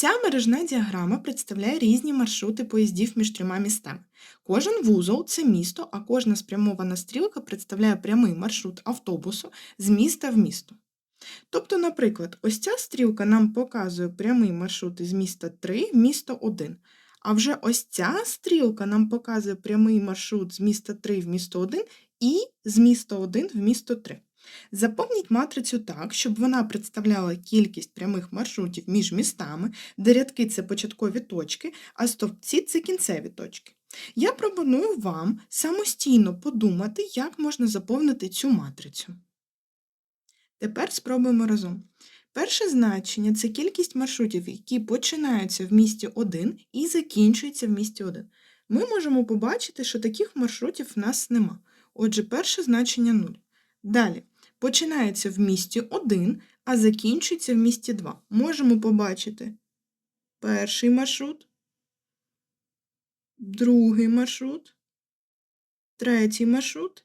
Ця мережна діаграма представляє різні маршрути поїздів між трьома містами. Кожен вузол це місто, а кожна спрямована стрілка представляє прямий маршрут автобусу з міста в місто. Тобто, наприклад, ось ця стрілка нам показує прямий маршрут із міста 3 в місто 1. А вже ось ця стрілка нам показує прямий маршрут з міста 3 в місто 1 і з міста 1 в місто 3. Заповніть матрицю так, щоб вона представляла кількість прямих маршрутів між містами, де рядки це початкові точки, а стовпці це кінцеві точки. Я пропоную вам самостійно подумати, як можна заповнити цю матрицю. Тепер спробуємо разом. Перше значення це кількість маршрутів, які починаються в місті 1 і закінчуються в місті 1. Ми можемо побачити, що таких маршрутів в нас нема. Отже, перше значення 0. Далі. Починається в місті 1, а закінчується в місті 2. Можемо побачити перший маршрут, другий маршрут, третій маршрут.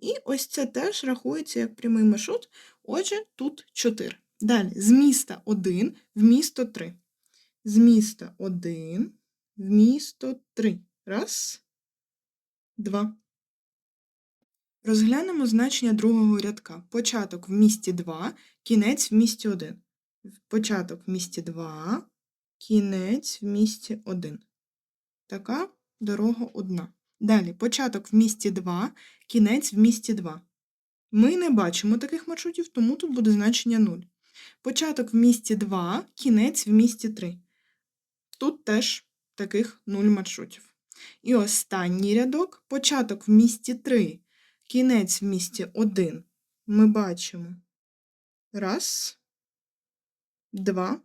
І ось це теж рахується як прямий маршрут. Отже, тут 4. Далі, з міста 1 в місто 3. З міста 1 в місто 3. Раз, два. Розглянемо значення другого рядка. Початок в місті 2, кінець в місті 1. Початок в місті 2, кінець в місті 1. Така дорога одна. Далі початок в місті 2, кінець в місті 2. Ми не бачимо таких маршрутів, тому тут буде значення 0. Початок в місті 2, кінець в місті 3. Тут теж таких 0 маршрутів. І останній рядок початок в місті 3, кінець в місті 1. Ми бачимо раз, два,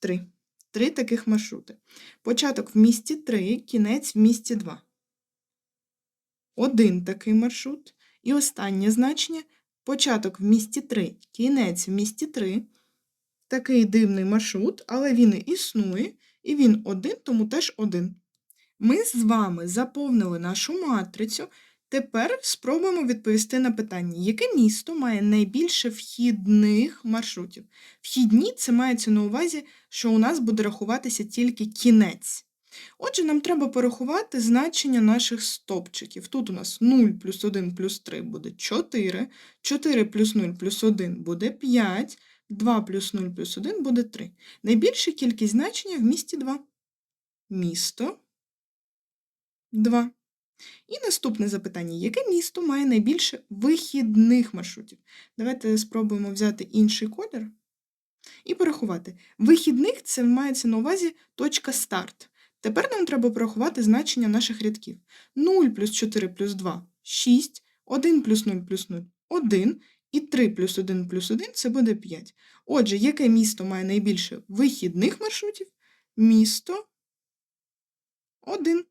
три. Три таких маршрути. Початок в місті 3, кінець в місті 2. Один такий маршрут. І останнє значення початок в місті 3, кінець в місті 3. Такий дивний маршрут, але він існує, і він один, тому теж один. Ми з вами заповнили нашу матрицю. Тепер спробуємо відповісти на питання, яке місто має найбільше вхідних маршрутів? Вхідні це мається на увазі, що у нас буде рахуватися тільки кінець. Отже, нам треба порахувати значення наших стопчиків. Тут у нас 0 плюс 1 плюс 3 буде 4, 4 плюс 0 плюс 1 буде 5, 2 плюс 0 плюс 1 буде 3. Найбільша кількість значення в місті 2. Місто 2. І наступне запитання: яке місто має найбільше вихідних маршрутів? Давайте спробуємо взяти інший колір і порахувати. Вихідних це мається на увазі точка старт. Тепер нам треба порахувати значення наших рядків. 0 плюс 4 плюс 2 6, 1 плюс 0 плюс 0 1, і 3 плюс 1 плюс 1 це буде 5. Отже, яке місто має найбільше вихідних маршрутів? Місто 1.